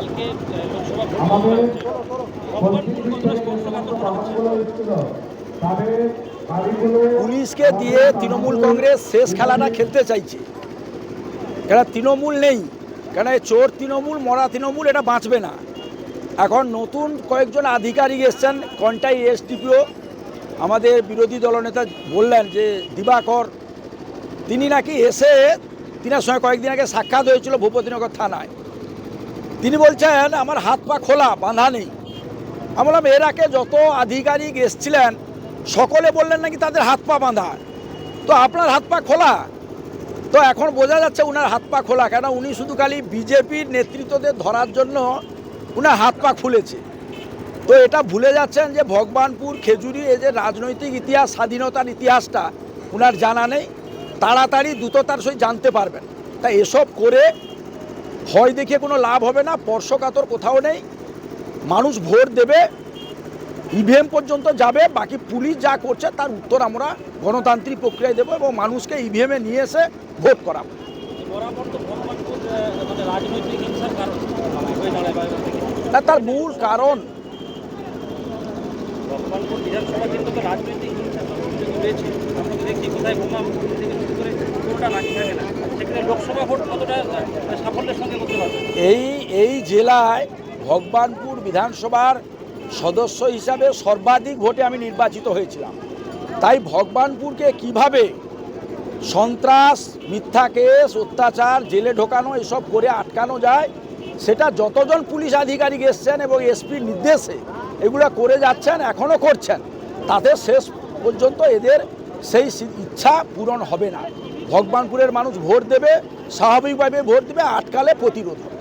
কালকে লোকসভা পুলিশকে দিয়ে তৃণমূল কংগ্রেস শেষ খেলাটা খেলতে চাইছে। কেন তৃণমূল নেই? কেন এই চোর তৃণমূল মরা তৃণমূল এটা বাঁচবে না। এখন নতুন কয়েকজন আধিকারিক এসছেন কন্টাই এসডিপিও আমাদের বিরোধী দলনেতা বললেন যে দিবাকর তিনি নাকি এসে তিনার সঙ্গে কয়েকদিন আগে সাক্ষাৎ হয়েছিল ভূপতিনগর থানায়। তিনি বলছেন, আমার হাত পা খোলা, বাঁধা নেই। আমি বললাম, এর আগে যত আধিকারিক এসছিলেন, সকলে বললেন নাকি তাদের হাত পা বাঁধা? তো আপনার হাত পা খোলা? তো এখন বোঝা যাচ্ছে উনার হাত পা খোলা, কেন উনি শুধু খালি বিজেপির নেতৃত্বদের ধরার জন্য উনার হাত পা খুলেছে। তো এটা ভুলে যাচ্ছেন যে ভগবানপুর, খেজুরি, এই যে রাজনৈতিক ইতিহাস, স্বাধীনতার ইতিহাসটা উনার জানা নেই। তাড়াতাড়ি দ্রুততার সহিত জানতে পারবেন। তা এসব করে ভয় দেখিয়ে কোনো লাভ হবে না স্পর্শকাতর কোথাও নেই। মানুষ ভোট দেবে ইভিএম পর্যন্ত যাবে বাকি পুলিশ যা করছে তার উত্তর আমরা গণতান্ত্রিক প্রক্রিয়ায় দেবো এবং মানুষকে ইভিএমে নিয়ে এসে ভোট করাবো। মানে। না তার মূল কারণ লোকসভা ভোট কতটা এই এই জেলায় ভগবানপুর বিধানসভার সদস্য হিসাবে সর্বাধিক ভোটে আমি নির্বাচিত হয়েছিলাম। তাই ভগবানপুরকে কীভাবে সন্ত্রাস, মিথ্যা কেস, অত্যাচার, জেলে ঢোকানো, এসব করে আটকানো যায়, সেটা যতজন পুলিশ আধিকারিক এসছেন এবং এসপির নির্দেশে এগুলো করে যাচ্ছেন এখনও করছেন তাতে শেষ পর্যন্ত এদের সেই ইচ্ছা পূরণ হবে না। ভগবানপুরের মানুষ ভোট দেবে, স্বাভাবিকভাবে ভোট দেবে, আটকালে প্রতিরোধ হবে।